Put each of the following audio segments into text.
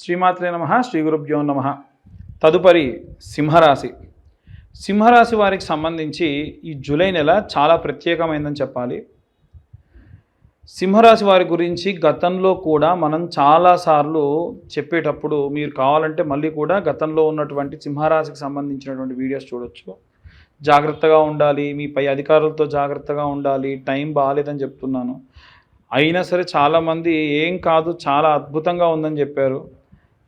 శ్రీమాత్రే నమ శ్రీ గురుభ్యో నమ. తదుపరి సింహరాశి. సింహరాశి వారికి సంబంధించి ఈ జూలై నెల చాలా ప్రత్యేకమైందని చెప్పాలి. సింహరాశి వారి గురించి గతంలో కూడా మనం చాలాసార్లు చెప్పేటప్పుడు మీరు కావాలంటే మళ్ళీ కూడా గతంలో ఉన్నటువంటి సింహరాశికి సంబంధించినటువంటి వీడియోస్ చూడొచ్చు. జాగ్రత్తగా ఉండాలి మీ పై అధికారులతో జాగ్రత్తగా ఉండాలి టైం బాగాలేదని చెప్తున్నాను. అయినా సరే చాలామంది ఏం కాదు చాలా అద్భుతంగా ఉందని చెప్పారు.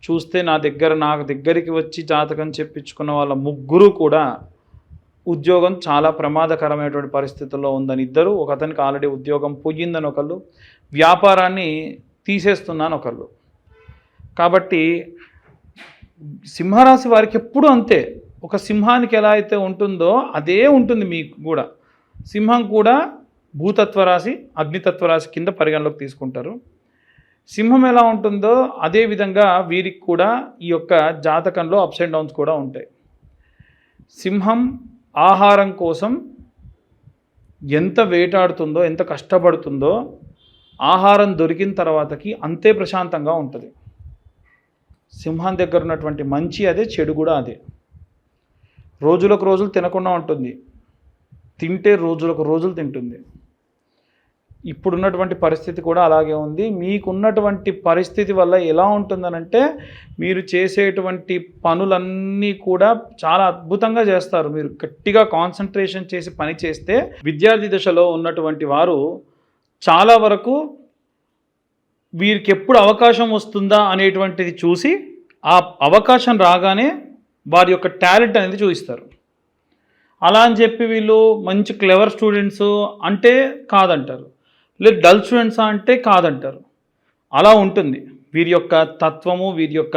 చూస్తే నా దగ్గర నాకు దగ్గరికి వచ్చి జాతకం చెప్పించుకున్న వాళ్ళ ముగ్గురు కూడా ఉద్యోగం చాలా ప్రమాదకరమైనటువంటి పరిస్థితుల్లో ఉందని ఇద్దరు ఒక అతనికి ఆల్రెడీ ఉద్యోగం పోయిందని ఒకళ్ళు వ్యాపారాన్ని తీసేస్తున్నాను ఒకళ్ళు. కాబట్టి సింహరాశి వారికి ఎప్పుడు అంతే. ఒక సింహానికి ఎలా అయితే ఉంటుందో అదే ఉంటుంది మీకు కూడా. సింహం కూడా భూతత్వ రాశి అగ్నితత్వ రాశి కింద పరిగణలోకి తీసుకుంటారు. సింహం ఎలా ఉంటుందో అదే విధంగా వీరికి కూడా ఈ యొక్క జాతకంలో అప్స్ అండ్ డౌన్స్ కూడా ఉంటాయి. సింహం ఆహారం కోసం ఎంత వేటాడుతుందో ఎంత కష్టపడుతుందో ఆహారం దొరికిన తర్వాతకి అంతే ప్రశాంతంగా ఉంటుంది. సింహం దగ్గర ఉన్నటువంటి మంచి అదే చెడు కూడా అదే. రోజులకు రోజులు తినకుండా ఉంటుంది. తింటే రోజులకు రోజులు తింటుంది. ఇప్పుడున్నటువంటి పరిస్థితి కూడా అలాగే ఉంది. మీకున్నటువంటి పరిస్థితి వల్ల ఎలా ఉంటుందనంటే మీరు చేసేటువంటి పనులన్నీ కూడా చాలా అద్భుతంగా చేస్తారు. మీరు గట్టిగా కాన్సన్ట్రేషన్ చేసి పని చేస్తే విద్యార్థి దశలో ఉన్నటువంటి వారు చాలా వరకు వీరికి ఎప్పుడు అవకాశం వస్తుందా అనేటువంటిది చూసి ఆ అవకాశం రాగానే వారి యొక్క టాలెంట్ అనేది చూపిస్తారు. అలా అని చెప్పి వీళ్ళు మంచి క్లెవర్ స్టూడెంట్స్ అంటే కాదంటారు. లేదు డల్ స్టూడెంట్సా అంటే కాదంటారు. అలా ఉంటుంది. వీరి యొక్క తత్వము వీరి యొక్క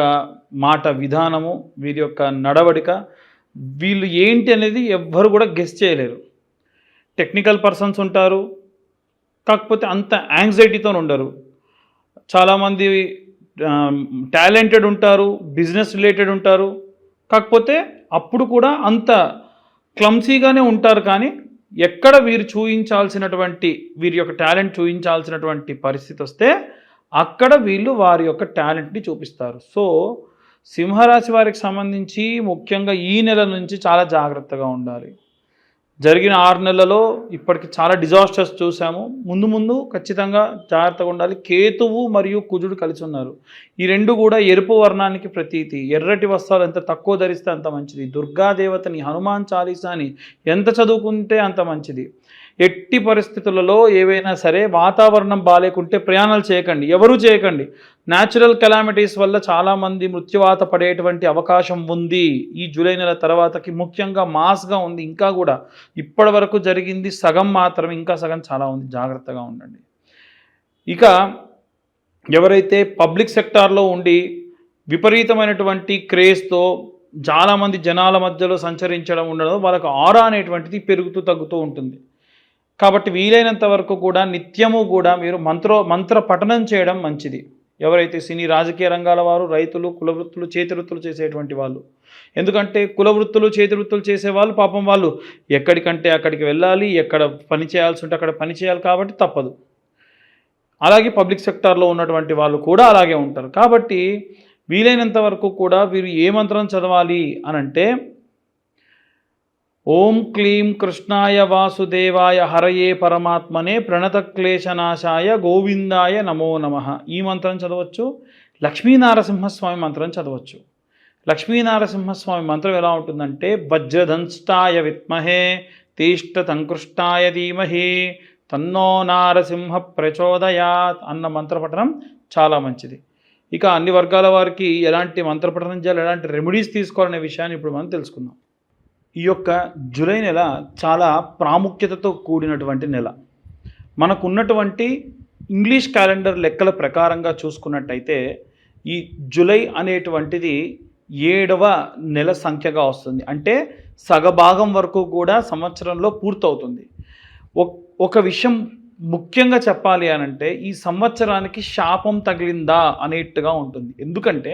మాట విధానము వీరి యొక్క నడవడిక వీళ్ళు ఏంటి అనేది ఎవ్వరు కూడా గెస్ చేయలేరు. టెక్నికల్ పర్సన్స్ ఉంటారు. కాకపోతే అంత యాంగ్జైటీతో ఉండరు. చాలామంది టాలెంటెడ్ ఉంటారు బిజినెస్ రిలేటెడ్ ఉంటారు. కాకపోతే అప్పుడు కూడా అంత క్లమ్సీగానే ఉంటారు కానీ ఎక్కడ వీరు చూయించాల్సినటువంటి వీరి యొక్క టాలెంట్ చూయించాల్సినటువంటి పరిస్థితి వస్తే అక్కడ వీళ్ళు వారి యొక్క టాలెంట్ని చూపిస్తారు. సో సింహరాశి వారికి సంబంధించి ముఖ్యంగా ఈ నెల నుంచి చాలా జాగ్రత్తగా ఉండాలి. జరిగిన ఆరు నెలలలో ఇప్పటికి చాలా డిజాస్టర్స్ చూసాము ముందు ముందు ఖచ్చితంగా జాగ్రత్తగా ఉండాలి. కేతువు మరియు కుజుడు కలిసి ఉన్నారు. ఈ రెండు కూడా ఎరుపు వర్ణానికి ప్రతీతి. ఎర్రటి వస్త్రాలు ఎంత తక్కువ ధరిస్తే అంత మంచిది. దుర్గాదేవతని హనుమాన్ చాలీసాని ఎంత చదువుకుంటే అంత మంచిది. ఎట్టి పరిస్థితులలో ఏవైనా సరే వాతావరణం బాగాలేకుంటే ప్రయాణాలు చేయకండి ఎవరూ చేయకండి. న్యాచురల్ కెలామిటీస్ వల్ల చాలామంది మృత్యువాత పడేటువంటి అవకాశం ఉంది. ఈ జూలై నెల తర్వాతకి ముఖ్యంగా మాస్గా ఉంది. ఇంకా కూడా ఇప్పటి వరకు జరిగింది సగం మాత్రం ఇంకా సగం చాలా ఉంది. జాగ్రత్తగా ఉండండి. ఇక ఎవరైతే పబ్లిక్ సెక్టార్లో ఉండి విపరీతమైనటువంటి క్రేజ్తో చాలామంది జనాల మధ్యలో సంచరించడం ఉండడం వాళ్ళకు ఆరా అనేటువంటిది పెరుగుతూ తగ్గుతూ ఉంటుంది. కాబట్టి వీలైనంత వరకు కూడా నిత్యము కూడా మీరు మంత్రో మంత్ర పఠనం చేయడం మంచిది. ఎవరైతే సినీ రాజకీయ రంగాల వారు రైతులు కులవృత్తులు చేతి వృత్తులు చేసేటువంటి వాళ్ళు. ఎందుకంటే కులవృత్తులు చేతి వృత్తులు చేసేవాళ్ళు పాపం వాళ్ళు. ఎక్కడికంటే అక్కడికి వెళ్ళాలి ఎక్కడ పని చేయాల్సి ఉంటే అక్కడ పని చేయాలి కాబట్టి తప్పదు. అలాగే పబ్లిక్ సెక్టార్లో ఉన్నటువంటి వాళ్ళు కూడా అలాగే ఉంటారు. కాబట్టి వీలైనంత వరకు కూడా వీరు ఏ మంత్రం చదవాలి అనంటే ఓం క్లీం కృష్ణాయ వాసుదేవాయ హరయే పరమాత్మనే ప్రణతక్లేశనాశాయ గోవిందాయ నమో నమ. ఈ మంత్రం చదవచ్చు. లక్ష్మీనారసింహస్వామి మంత్రం చదవచ్చు. లక్ష్మీనారసింహస్వామి మంత్రం ఎలా ఉంటుందంటే వజ్రధంష్టాయ విత్మహే తీష్ట సంకృష్టాయ ధీమహి తన్నో నారసింహ ప్రచోదయాత్ అన్న మంత్రపఠనం చాలా మంచిది. ఇక అన్ని వర్గాల వారికి ఎలాంటి మంత్రపఠనం చేయాలి ఎలాంటి రెమెడీస్ తీసుకోవాలనే విషయాన్ని ఇప్పుడు మనం తెలుసుకుందాం. ఈ యొక్క జూలై నెల చాలా ప్రాముఖ్యతతో కూడినటువంటి నెల. మనకున్నటువంటి ఇంగ్లీష్ క్యాలెండర్ లెక్కల ప్రకారంగా చూసుకున్నట్టయితే ఈ జూలై అనేటువంటిది ఏడవ నెల సంఖ్యగా వస్తుంది. అంటే సగభాగం వరకు కూడా సంవత్సరంలో పూర్తవుతుంది. ఒక విషయం ముఖ్యంగా చెప్పాలి అనంటే ఈ సంవత్సరానికి శాపం తగిలిందా అనేట్టుగా ఉంటుంది. ఎందుకంటే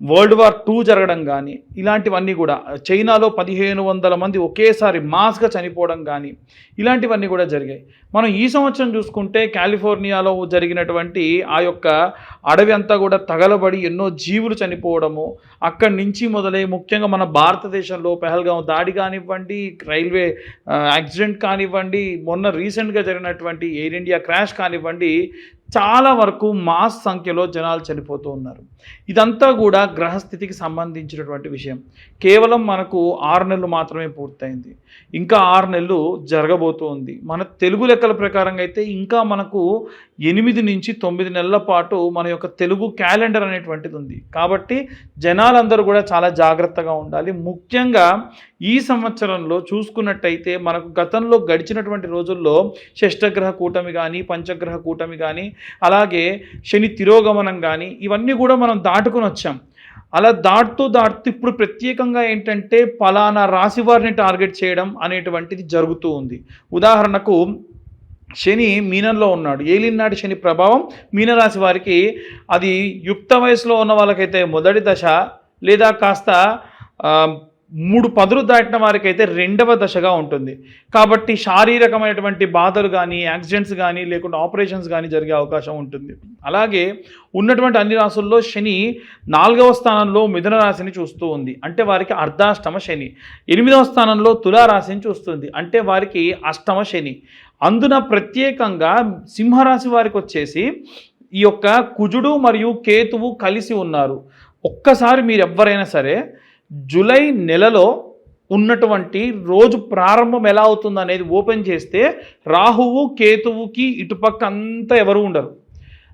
వరల్డ్ వార్ టూ జరగడం కానీ ఇలాంటివన్నీ కూడా చైనాలో పదిహేను వందల మంది ఒకేసారి మాస్గా చనిపోవడం కానీ ఇలాంటివన్నీ కూడా జరిగాయి. మనం ఈ సంవత్సరం చూసుకుంటే కాలిఫోర్నియాలో జరిగినటువంటి ఆ యొక్క అడవి అంతా కూడా తగలబడి ఎన్నో జీవులు చనిపోవడము అక్కడి నుంచి మొదలై ముఖ్యంగా మన భారతదేశంలో పెహల్గాం దాడి కానివ్వండి రైల్వే యాక్సిడెంట్ కానివ్వండి మొన్న రీసెంట్గా జరిగినటువంటి ఎయిర్ ఇండియా క్రాష్ కానివ్వండి చాలా వరకు మాస్ సంఖ్యలో జనాలు చనిపోతూ ఉన్నారు. ఇదంతా కూడా గ్రహస్థితికి సంబంధించినటువంటి విషయం. కేవలం మనకు ఆరు నెలలు మాత్రమే పూర్తయింది. ఇంకా ఆరు నెలలు జరగబోతూ ఉంది. మన తెలుగు లెక్కల ప్రకారంగా అయితే ఇంకా మనకు ఎనిమిది నుంచి తొమ్మిది నెలల పాటు మన యొక్క తెలుగు క్యాలెండర్ అనేటువంటిది ఉంది. కాబట్టి జనాలందరూ కూడా చాలా జాగ్రత్తగా ఉండాలి. ముఖ్యంగా ఈ సంవత్సరంలో చూసుకున్నట్టయితే మనకు గతంలో గడిచినటువంటి రోజుల్లో షష్టగ్రహ కూటమి కానీ పంచగ్రహ కూటమి కానీ అలాగే శని తిరోగమనం కానీ ఇవన్నీ కూడా మనం దాటుకుని వచ్చాం. అలా దాటుతూ దాటుతూ ఇప్పుడు ప్రత్యేకంగా ఏంటంటే పలానా రాశి వారిని టార్గెట్ చేయడం అనేటువంటిది జరుగుతూ ఉంది. ఉదాహరణకు శని మీనంలో ఉన్నాడు. ఏలినాటి శని ప్రభావం మీనరాశి వారికి అది యుక్త వయసులో ఉన్న వాళ్ళకైతే మొదటి దశ లేదా కాస్త మూడు పదులు దాటిన వారికైతే రెండవ దశగా ఉంటుంది. కాబట్టి శారీరకమైనటువంటి బాధలు కానీ యాక్సిడెంట్స్ కానీ లేకుంటే ఆపరేషన్స్ కానీ జరిగే అవకాశం ఉంటుంది. అలాగే ఉన్నటువంటి అన్ని రాసుల్లో శని నాలుగవ స్థానంలో మిథున రాశిని చూస్తూ ఉంది. అంటే వారికి అర్ధాష్టమ శని. ఎనిమిదవ స్థానంలో తులా రాశిని చూస్తుంది. అంటే వారికి అష్టమ శని. అందున ప్రత్యేకంగా సింహరాశి వారికి వచ్చేసి ఈ యొక్క కుజుడు మరియు కేతువు కలిసి ఉన్నారు. ఒక్కసారి మీరు ఎవరైనా సరే జూలై నెలలో ఉన్నటువంటి రోజు ప్రారంభం ఎలా అవుతుంది అనేది ఓపెన్ చేస్తే రాహువు కేతువుకి ఇటుపక్క అంతా ఎవరు ఉండరు.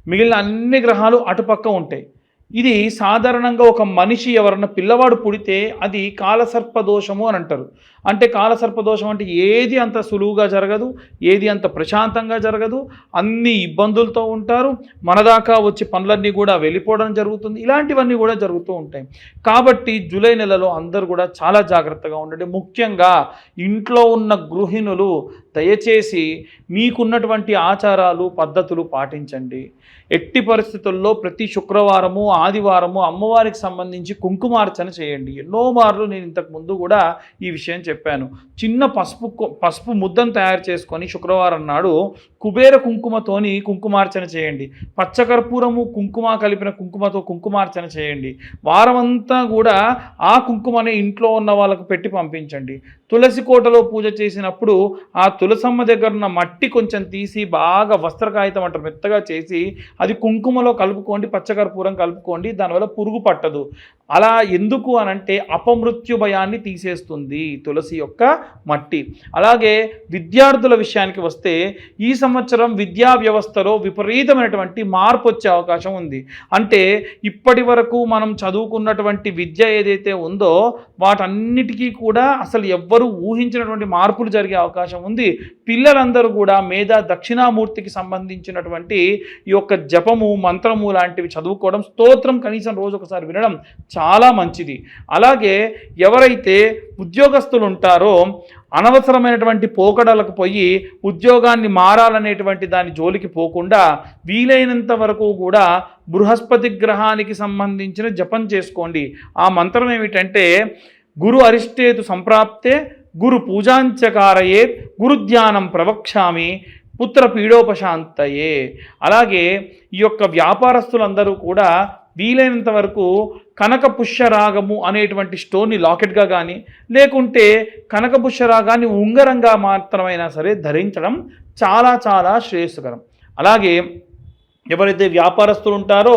మిగిలిన అన్ని గ్రహాలు అటుపక్క ఉంటాయి. ఇది సాధారణంగా ఒక మనిషి ఎవరన్నా పిల్లవాడు పుడితే అది కాలసర్ప దోషము అని అంటారు. అంటే కాలసర్ప దోషం అంటే ఏది అంత సులువుగా జరగదు ఏది అంత ప్రశాంతంగా జరగదు అన్ని ఇబ్బందులతో ఉంటారు మన దాకా వచ్చి పనులన్నీ కూడా వెళ్ళిపోవడం జరుగుతుంది ఇలాంటివన్నీ కూడా జరుగుతూ ఉంటాయి. కాబట్టి జూలై నెలలో అందరూ కూడా చాలా జాగ్రత్తగా ఉండండి. ముఖ్యంగా ఇంట్లో ఉన్న గృహిణులు దయచేసి మీకున్నటువంటి ఆచారాలు పద్ధతులు పాటించండి. ఎట్టి పరిస్థితుల్లో ప్రతి శుక్రవారము ఆదివారము అమ్మవారికి సంబంధించి కుంకుమార్చన చేయండి. ఎన్నో మార్లు నేను ఇంతకు ముందు కూడా ఈ విషయం చెప్పాను. చిన్న పసుపు పసుపు ముద్దను తయారు చేసుకొని శుక్రవారం నాడు కుబేర కుంకుమతోని కుంకుమార్చన చేయండి. పచ్చకర్పూరము కుంకుమ కలిపిన కుంకుమతో కుంకుమార్చన చేయండి. వారమంతా కూడా ఆ కుంకుమని ఇంట్లో ఉన్న వాళ్ళకు పెట్టి పంపించండి. తులసి కోటలో పూజ చేసినప్పుడు ఆ తులసమ్మ దగ్గర ఉన్న మట్టి కొంచెం తీసి బాగా వస్త్ర కాగితం అంటారు మెత్తగా చేసి అది కుంకుమలో కలుపుకోండి పచ్చకర్పూరం కలుపుకోండి దానివల్ల పురుగు పట్టదు. అలా ఎందుకు అనంటే అపమృత్యు భయాన్ని తీసేస్తుంది తులసి యొక్క మట్టి. అలాగే విద్యార్థుల విషయానికి వస్తే ఈ సంవత్సరం విద్యా వ్యవస్థలో విపరీతమైనటువంటి మార్పు వచ్చే అవకాశం ఉంది. అంటే ఇప్పటి వరకు మనం చదువుకున్నటువంటి విద్య ఏదైతే ఉందో వాటన్నిటికీ కూడా అసలు ఎవ్వరూ ఊహించినటువంటి మార్పులు జరిగే అవకాశం ఉంది. పిల్లలందరూ కూడా మేధా దక్షిణామూర్తికి సంబంధించినటువంటి ఈ యొక్క జపము మంత్రము లాంటివి చదువుకోవడం స్తోత్రం కనీసం రోజు ఒకసారి వినడం చాలా మంచిది. అలాగే ఎవరైతే ఉద్యోగస్తులు ఉంటారో అనవసరమైనటువంటి పోకడలకు పోయి ఉద్యోగాన్ని మారాలనేటువంటి దాని జోలికి పోకుండా వీలైనంత వరకు కూడా బృహస్పతి గ్రహానికి సంబంధించిన జపం చేసుకోండి. ఆ మంత్రం ఏమిటంటే గురు అరిష్టేతు సంప్రాప్తే గురు పూజాంచకారయే గురుధ్యానం ప్రవక్ష్యామి పుత్ర పీడోపశాంతయే. అలాగే ఈ యొక్క వ్యాపారస్తులందరూ కూడా వీలైనంత వరకు కనక పుష్యరాగము అనేటువంటి స్టోన్ని లాకెట్గా కానీ లేకుంటే కనక పుష్యరాగాన్ని ఉంగరంగా మాత్రమైనా సరే ధరించడం చాలా చాలా శ్రేయస్కరం. అలాగే ఎవరైతే వ్యాపారస్తులు ఉంటారో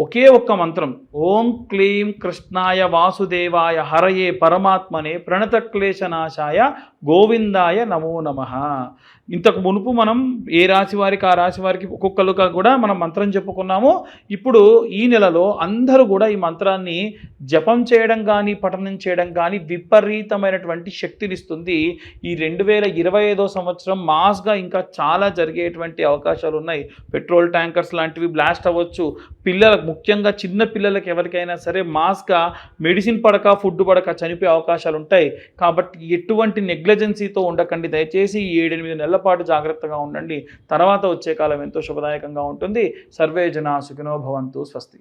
ఒకే ఒక్క మంత్రం. ఓం క్లీం కృష్ణాయ వాసుదేవాయ హరయే పరమాత్మనే ప్రణతక్లేశనాశాయ గోవిందాయ నమో నమ. ఇంతకు మునుపు మనం ఏ రాశి వారికి ఆ రాశి వారికి ఒక్కొక్కరుగా కూడా మనం మంత్రం చెప్పుకున్నాము. ఇప్పుడు ఈ నెలలో అందరూ కూడా ఈ మంత్రాన్ని జపం చేయడం కానీ పఠనం చేయడం కానీ విపరీతమైనటువంటి శక్తినిస్తుంది ఈ రెండు వేల ఇరవై ఐదో సంవత్సరం మాస్గా ఇంకా చాలా జరిగేటువంటి అవకాశాలు ఉన్నాయి. పెట్రోల్ ట్యాంకర్స్ లాంటివి బ్లాస్ట్ అవ్వచ్చు. పిల్లలకు ముఖ్యంగా చిన్న పిల్లలకు ఎవరికైనా సరే మాస్గా మెడిసిన్ పడక ఫుడ్ పడక చనిపోయే అవకాశాలు ఉంటాయి. కాబట్టి ఎటువంటి నెగ్లెజెన్సీతో ఉండకండి. దయచేసి ఈ ఏడెనిమిది నెలల పాటు జాగ్రత్తగా ఉండండి. తర్వాత వచ్చే కాలం ఎంతో శుభదాయకంగా ఉంటుంది. సర్వే జనా సుఖినో భవంతు స్వస్తి.